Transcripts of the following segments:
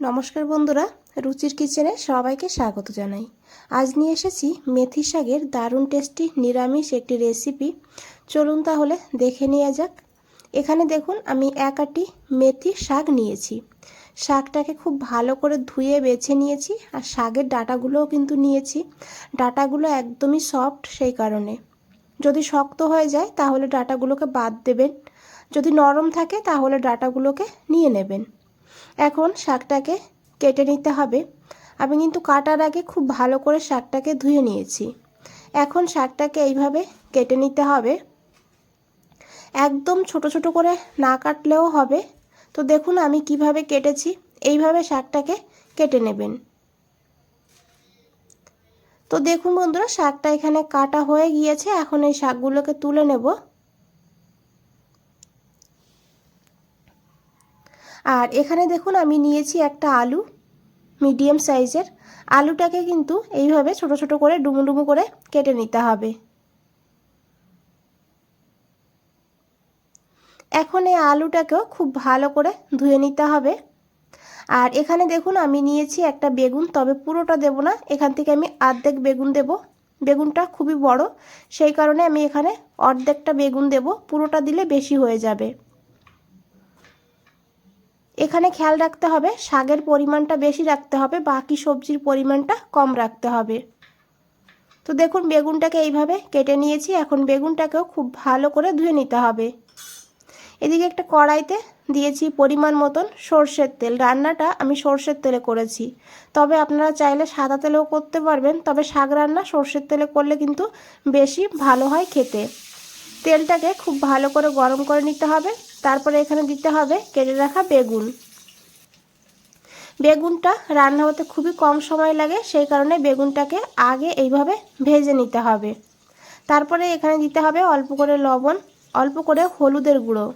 নমস্কার বন্ধুরা, রুচির কিচেনে সবাইকে স্বাগত জানাই। আজ নিয়ে এসেছি মেথি শাকের দারুণ টেস্টি নিরামিষ একটি রেসিপি চলুন তাহলে দেখে নেওয়া যাক। এখানে দেখুন, আমি এক আটি মেথি শাক নিয়েছি। শাকটাকে খুব ভালো করে ধুয়ে বেছে নিয়েছি আর শাকের ডাটাগুলোও কিন্তু নিয়েছি। ডাটাগুলো একদমই সফট সেই কারণে। যদি শক্ত হয়ে যায়, তাহলে ডাটাগুলোকে বাদ দেবেন। যদি নরম থাকে, তাহলে ডাটাগুলোকে নিয়ে নেবেন। এখন শাকটাকে কেটে নিতে হবে। আমি কিন্তু কাটার আগে খুব ভালো করে শাকটাকে ধুয়ে নিয়েছি। এখন শাকটাকে এইভাবে কেটে নিতে হবে। একদম ছোট ছোট করে না কাটলেও হবে। তো দেখুন আমি কীভাবে কেটেছি। এইভাবে শাকটাকে কেটে নেবেন। তো দেখুন বন্ধুরা, শাকটা এখানে কাটা হয়ে গিয়েছে। এখন এই শাকগুলোকে তুলে নেব। আর এখানে দেখুন আমি নিয়েছি একটা আলু, মিডিয়াম সাইজের। আলুটাকে কিন্তু এইভাবে ছোট ছোট করে ডুমু ডুমু করে কেটে নিতে হবে। এখন এই আলুটাকেও খুব ভালো করে ধুয়ে নিতে হবে। আর এখানে দেখুন আমি নিয়েছি একটা বেগুন, তবে পুরোটা দেব না। এখান থেকে আমি অর্ধেক বেগুন দেব। বেগুনটা খুবই বড়, সেই কারণে আমি এখানে অর্ধেকটা বেগুন দেব। পুরোটা দিলে বেশি হয়ে যাবে। এখানে খেয়াল রাখতে হবে, শাকের পরিমাণটা বেশি রাখতে হবে, বাকি সবজির পরিমাণটা কম রাখতে হবে। তো দেখুন, বেগুনটাকে এইভাবে কেটে নিয়েছি, এখন বেগুনটাকেও খুব ভালো করে ধুয়ে নিতে হবে। এদিকে একটা কড়াইতে দিয়েছি পরিমাণ মতন সর্ষের তেল। রান্নাটা আমি সর্ষের তেলে করেছি। তবে আপনারা চাইলে সাদা তেলেও করতে পারবেন, তবে শাক রান্না সর্ষের তেলে করলে কিন্তু বেশি ভালো হয় খেতে। তেলটাকে খুব ভালো করে গরম করে নিতে হবে। তারপরে এখানে দিতে হবে কেটে রাখা বেগুন। বেগুনটা রান্না হতে খুবই কম সময় লাগে, সেই কারণে বেগুনটাকে আগে এইভাবে ভেজে নিতে হবে। তারপরে এখানে দিতে হবে অল্প করে লবণ, অল্প করে হলুদের গুঁড়ো।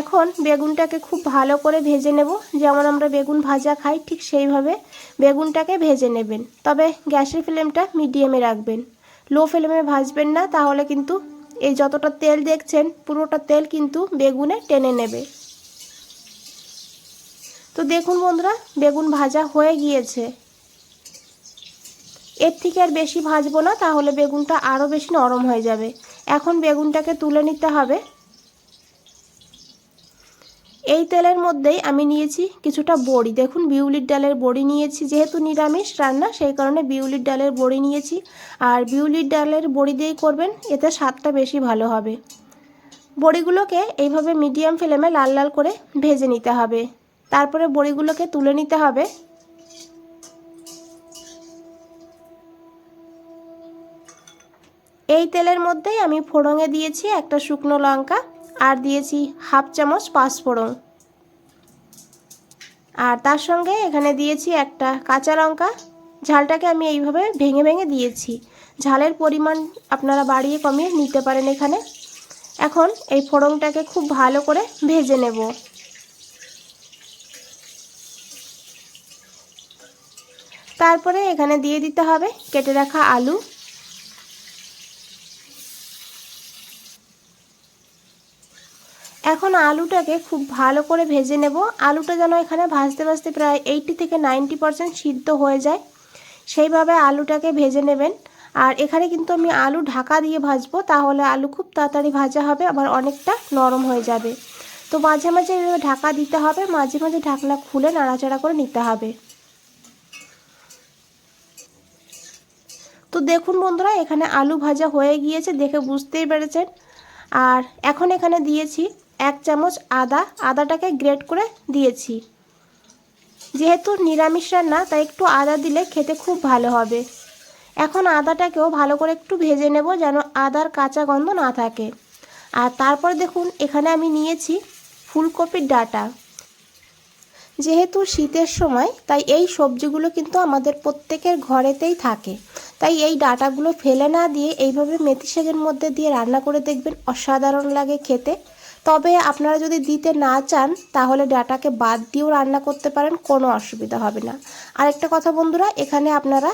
এখন বেগুনটাকে খুব ভালো করে ভেজে নেব। যেমন আমরা বেগুন ভাজা খাই, ঠিক সেইভাবে বেগুনটাকে ভেজে নেবেন। তবে গ্যাসের ফ্লেমটা মিডিয়ামে রাখবেন। লো ফ্লেমে ভাজবেন না, তাহলে কিন্তু এই যতটা তেল দেখছেন, পুরোটা তেল কিন্তু বেগুনে টেনে নেবে। তো দেখুন বন্ধুরা, বেগুন ভাজা হয়ে গিয়েছে। এর থেকে আর বেশি ভাজবো না, তাহলে বেগুনটা আরও বেশি নরম হয়ে যাবে। এখন বেগুনটাকে তুলে নিতে হবে। এই তেলের মধ্যেই আমি নিয়েছি কিছুটা বড়ি। দেখুন, বিউলির ডালের বড়ি নিয়েছি, যেহেতু নিরামিষ রান্না, সেই কারণে বিউলির ডালের বড়ি নিয়েছি। আর বিউলির ডালের বড়ি দিয়েই করবেন, এতে স্বাদটা বেশি ভালো হবে। বড়িগুলোকে এইভাবে মিডিয়াম ফ্লেমে লাল লাল করে ভেজে নিতে হবে। তারপরে বড়িগুলোকে তুলে নিতে হবে। এই তেলের মধ্যেই আমি ফোড়ঙে দিয়েছি একটা শুকনো লঙ্কা আর দিয়েছি হাফ চামচ পাঁচফোড়ন। আর তার সঙ্গে এখানে দিয়েছি একটা কাঁচা লঙ্কা। ঝালটাকে আমি এইভাবে ভেঙে ভেঙে দিয়েছি। ঝালের পরিমাণ আপনারা বাড়িয়ে কমিয়ে নিতে পারেন এখানে। এখন এই ফোড়নটাকে খুব ভালো করে ভেজে নেব। তারপরে এখানে দিয়ে দিতে হবে কেটে রাখা আলু। এখন আলুটাকে খুব ভালো করে ভেজে নেব। আলুটা যেন এখানে ভাজতে ভাজতে প্রায় এইটি থেকে নাইনটি পারসেন্ট সিদ্ধ হয়ে যায়। সেইভাবে আলুটাকে ভেজে নেবেন। আর এখানে কিন্তু আমি আলু ঢাকা দিয়ে ভাজবো, তাহলে আলু খুব তাড়াতাড়ি ভাজা হবে, আবার অনেকটা নরম হয়ে যাবে। তো মাঝে মাঝে এভাবে ঢাকা দিতে হবে, মাঝে মাঝে ঢাকনা খুলে নাড়াচাড়া করে নিতে হবে। তো দেখুন বন্ধুরা, এখানে আলু ভাজা হয়ে গিয়েছে, দেখে বুঝতেই পেরেছেন। আর এখন এখানে দিয়েছি এক চামচ আদা, আদাটাকে গ্রেট করে দিয়েছি। যেহেতু নিরামিষ রান্না, তাই একটু আদা দিলে খেতে খুব ভালো হবে। এখন আদাটাকেও ভালো করে একটু ভেজে নেব যেন আদার কাঁচা গন্ধ না থাকে। আর তারপর দেখুন, এখানে আমি নিয়েছি ফুলকপির ডাটা। যেহেতু শীতের সময়, তাই এই সবজিগুলো কিন্তু আমাদের প্রত্যেকের ঘরেতেই থাকে। তাই এই ডাটাগুলো ফেলে না দিয়ে এইভাবে মেথি শাকের মধ্যে দিয়ে রান্না করে দেখবেন অসাধারণ লাগে খেতে। তবে আপনারা যদি দিতে না চান, তাহলে ডাটাকে বাদ দিয়েও রান্না করতে পারেন, কোনো অসুবিধা হবে না। আরেকটা কথা বন্ধুরা, এখানে আপনারা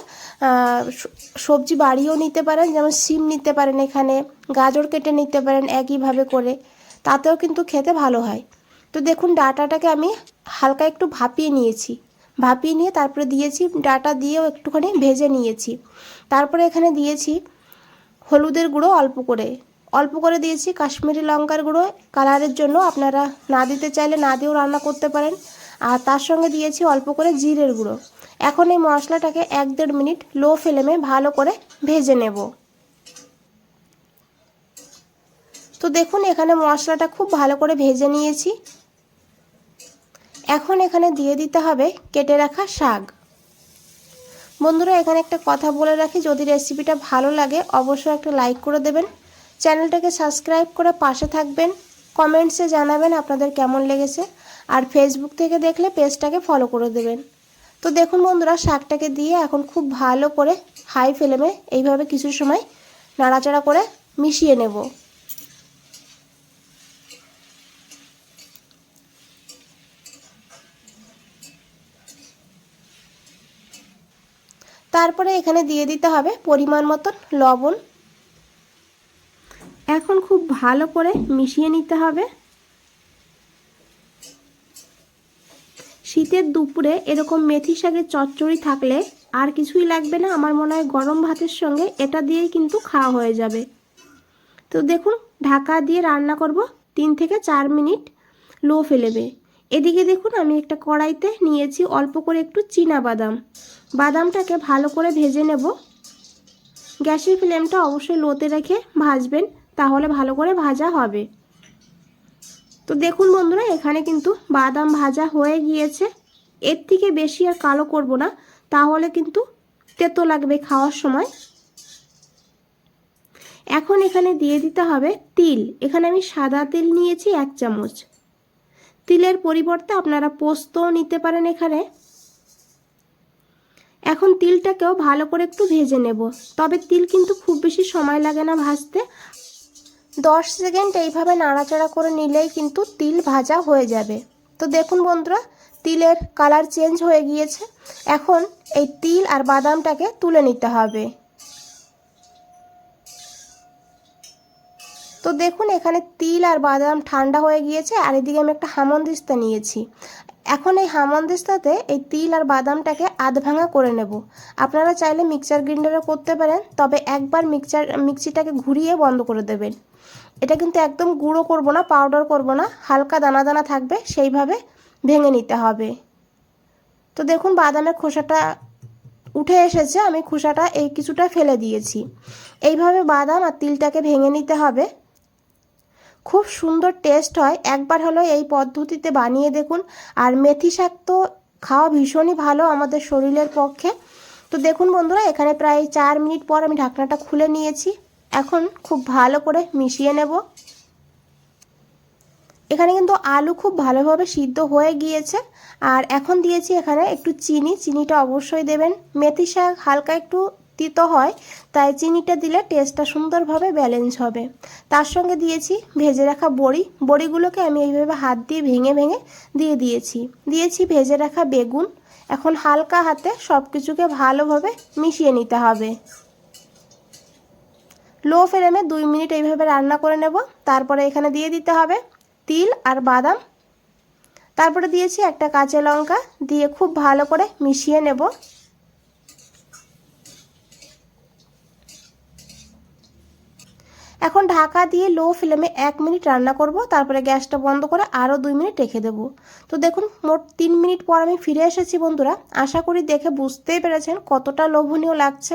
সবজি বাড়িয়েও নিতে পারেন, যেমন সিম নিতে পারেন এখানে, গাজর কেটে নিতে পারেন একইভাবে করে, তাতেও কিন্তু খেতে ভালো হয়। তো দেখুন, ডাটাটাকে আমি হালকা একটু ভাপিয়ে নিয়েছি। ভাপিয়ে নিয়ে তারপরে দিয়েছি, ডাটা দিয়েও একটুখানি ভেজে নিয়েছি। তারপরে এখানে দিয়েছি হলুদের গুঁড়ো অল্প করে। অল্প করে দিয়েছি কাশ্মীরি লঙ্কার গুঁড়ো। কালারের জন্য আপনারা না দিতে চাইলে না দিয়েও রান্না করতে পারেন। আর তার সঙ্গে দিয়েছি অল্প করে জিরের গুঁড়ো। এখন এই মশলাটাকে এক দেড় মিনিট লো ফ্লেমে ভালো করে ভেজে নেব। তো দেখুন, এখানে মশলাটা খুব ভালো করে ভেজে নিয়েছি। এখন এখানে দিয়ে দিতে হবে কেটে রাখা শাক। বন্ধুরা, এখানে একটা কথা বলে রাখি, যদি রেসিপিটা ভালো লাগে, অবশ্যই একটা লাইক করে দেবেন। চ্যানেলটাকে সাবস্ক্রাইব করে পাশে থাকবেন, কমেন্টসে জানাবেন আপনাদের কেমন লেগেছে, আর ফেসবুক থেকে দেখলে পেজটাকে ফলো করে দেবেন। তো দেখুন বন্ধুরা, শাকটাকে দিয়ে এখন খুব ভালো করে হাই ফ্লেমে এইভাবে কিছু সময় নাড়াচাড়া করে মিশিয়ে নেব। তারপরে এখানে দিয়ে দিতে হবে পরিমাণ মতন লবণ। এখন খুব ভালো করে মিশিয়ে নিতে হবে। শীতের দুপুরে এরকম মেথি শাকের চচ্চড়ি থাকলে আর কিছুই লাগবে না। আমার মনে হয় গরম ভাতের সঙ্গে এটা দিয়েই কিন্তু খাওয়া হয়ে যাবে। তো দেখুন, ঢাকা দিয়ে রান্না করব তিন থেকে চার মিনিট লো ফেলেবে এদিকে দেখুন, আমি একটা কড়াইতে নিয়েছি অল্প করে একটু চীনা বাদাম। বাদামটাকে ভালো করে ভেজে নেব। গ্যাসের ফ্লেমটা অবশ্যই লোতে রেখে ভাজবেন। তাহলে ভালো করে ভাজা হবে। তো দেখুন বন্ধুরা, এখানে কিন্তু বাদাম ভাজা হয়ে গিয়েছে। এর থেকে বেশি আর কালো করব না, তাহলে কিন্তু তেতো লাগবে খাওয়ার সময়। এখন এখানে দিয়ে দিতে হবে তিল। এখানে আমি সাদা তিল নিয়েছি এক চামচ। তিলের পরিবর্তে আপনারা পোস্তও নিতে পারেন এখানে। এখন তিলটাকেও ভালো করে একটু ভেজে নেব। তবে তিল কিন্তু খুব বেশি সময় লাগে না ভাজতে। দশ সেকেন্ড এইভাবে নাড়াচাড়া করে নিলেই কিন্তু তিল ভাজা হয়ে যাবে। তো দেখুন বন্ধুরা, তিলের কালার চেঞ্জ হয়ে গিয়েছে। এখন এই তিল আর বাদামটাকে তুলে নিতে হবে। তো দেখুন, এখানে তিল আর বাদাম ঠান্ডা হয়ে গিয়েছে। আর এদিকে আমি একটা হামনদিস্তা নিয়েছি। এখন এই হামনদিস্তাতে এই তিল আর বাদামটাকে আধ ভাঙা করে নেব। আপনারা চাইলে মিক্সচার গ্রাইন্ডারে করতে পারেন, তবে একবার মিক্সচার, মিক্সিটাকে ঘুরিয়ে বন্ধ করে দেবেন। এটা কিন্তু একদম গুঁড়ো করব না, পাউডার করব না, হালকা দানা দানা থাকবে, সেইভাবে ভেঙে নিতে হবে। তো দেখুন, বাদামের খোসাটা উঠে এসেছে, আমি খোসাটা এই কিছুটা ফেলে দিয়েছি। এইভাবে বাদাম আর তিলটাকে ভেঙে নিতে হবে। খুব সুন্দর টেস্ট হয়। একবার হলো এই পদ্ধতিতে বানিয়ে দেখুন। আর মেথি শাক তো খাওয়া ভীষণই ভালো আমাদের শরীরের পক্ষে। তো দেখুন বন্ধুরা, এখানে প্রায় চার মিনিট পর আমি ঢাকনাটা খুলে নিয়েছি। এখন খুব ভালো করে মিশিয়ে নেব। এখানে কিন্তু আলু খুব ভালোভাবে সিদ্ধ হয়ে গিয়েছে। আর এখন দিয়েছি এখানে একটু চিনি। চিনিটা অবশ্যই দেবেন। মেথি শাক হালকা একটু তিতো হয়, তাই চিনিটা দিলে টেস্টটা সুন্দরভাবে ব্যালেন্স হবে। তার সঙ্গে দিয়েছি ভেজে রাখা বড়ি। বড়িগুলোকে আমি এইভাবে হাত দিয়ে ভেঙে ভেঙে দিয়ে দিয়েছি। দিয়েছি ভেজে রাখা বেগুন। এখন হালকা হাতে সব কিছুকে ভালোভাবে মিশিয়ে নিতে হবে। লো ফ্লেমে দুই মিনিট এইভাবে রান্না করে নেব। তারপরে এখানে দিয়ে দিতে হবে তিল আর বাদাম। তারপরে দিয়েছি একটা কাঁচা লঙ্কা। দিয়ে খুব ভালো করে মিশিয়ে নেব। এখন ঢাকা দিয়ে লো ফ্লেমে এক মিনিট রান্না করব, তারপরে গ্যাসটা বন্ধ করে আরও দুই মিনিট রেখে দেবো। তো দেখুন, মোট তিন মিনিট পর আমি ফিরে এসেছি বন্ধুরা। আশা করি দেখে বুঝতেই পেরেছেন কতটা লোভনীয় লাগছে।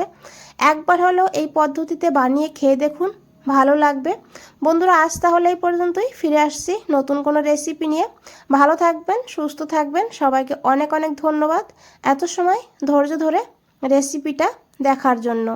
একবার হলেও এই পদ্ধতিতে বানিয়ে খেয়ে দেখুন, ভালো লাগবে। বন্ধুরা, আজ তাহলে এই পর্যন্তই। ফিরে আসছি নতুন কোনো রেসিপি নিয়ে। ভালো থাকবেন, সুস্থ থাকবেন। সবাইকে অনেক অনেক ধন্যবাদ। এত সময় ধৈর্য ধরে রেসিপিটা দেখার জন্য।